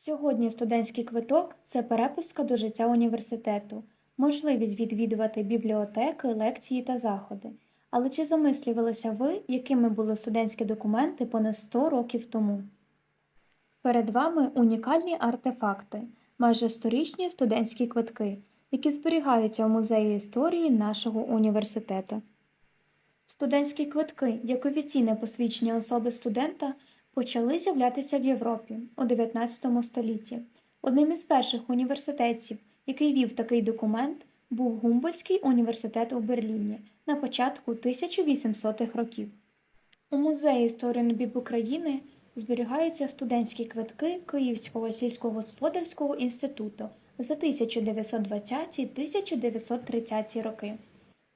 Сьогодні студентський квиток це перепустка до життя університету, можливість відвідувати бібліотеки, лекції та заходи. Але чи замислювалися ви, якими були студентські документи понад 100 років тому? Перед вами унікальні артефакти, майже сторічні студентські квитки, які зберігаються в музеї історії нашого університету. Студентські квитки, як офіційне посвідчення особи студента, почали з'являтися в Європі у 19 столітті. Одним із перших університетів, який вів такий документ, був Гумбольдтський університет у Берліні на початку 1800-х років. У музеї історії НБІБ України зберігаються студентські квитки Київського сільськогосподарського інституту за 1920-1930 роки.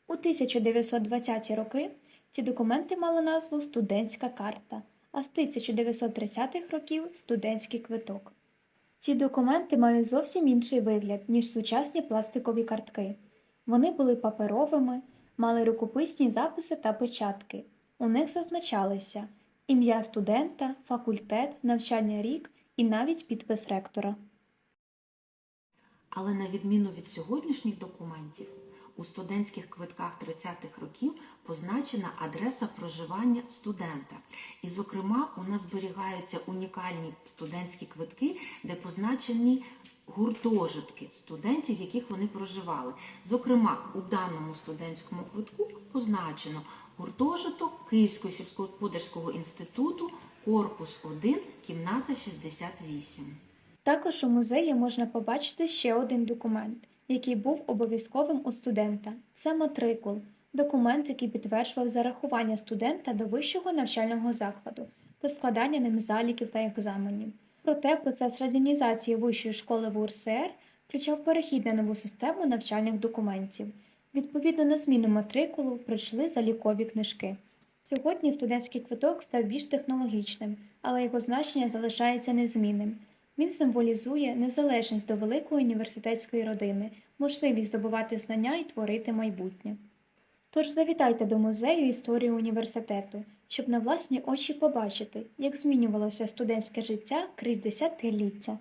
У 1920 роки ці документи мали назву Студентська карта, а з 1930-х років студентський квиток. Ці документи мають зовсім інший вигляд, ніж сучасні пластикові картки. Вони були паперовими, мали рукописні записи та печатки. У них зазначалися ім'я студента, факультет, навчальний рік і навіть підпис ректора. Але на відміну від сьогоднішніх документів, у студентських квитках 30-х років позначена адреса проживання студента. І, зокрема, у нас зберігаються унікальні студентські квитки, де позначені гуртожитки студентів, в яких вони проживали. Зокрема, у даному студентському квитку позначено гуртожиток Київського сільськогосподарського інституту, корпус 1, кімната 68. Також у музеї можна побачити ще один документ, який був обов'язковим у студента. Це матрикул, документ, який підтверджував зарахування студента до вищого навчального закладу та складання ним заліків та екзаменів. Проте процес радянізації вищої школи в УРСР включав перехід на нову систему навчальних документів. Відповідно на зміну матрикулу прийшли залікові книжки. Сьогодні студентський квиток став більш технологічним, але його значення залишається незмінним. Він символізує незалежність до великої університетської родини, можливість здобувати знання і творити майбутнє. Тож завітайте до музею історії університету, щоб на власні очі побачити, як змінювалося студентське життя крізь десятиліття.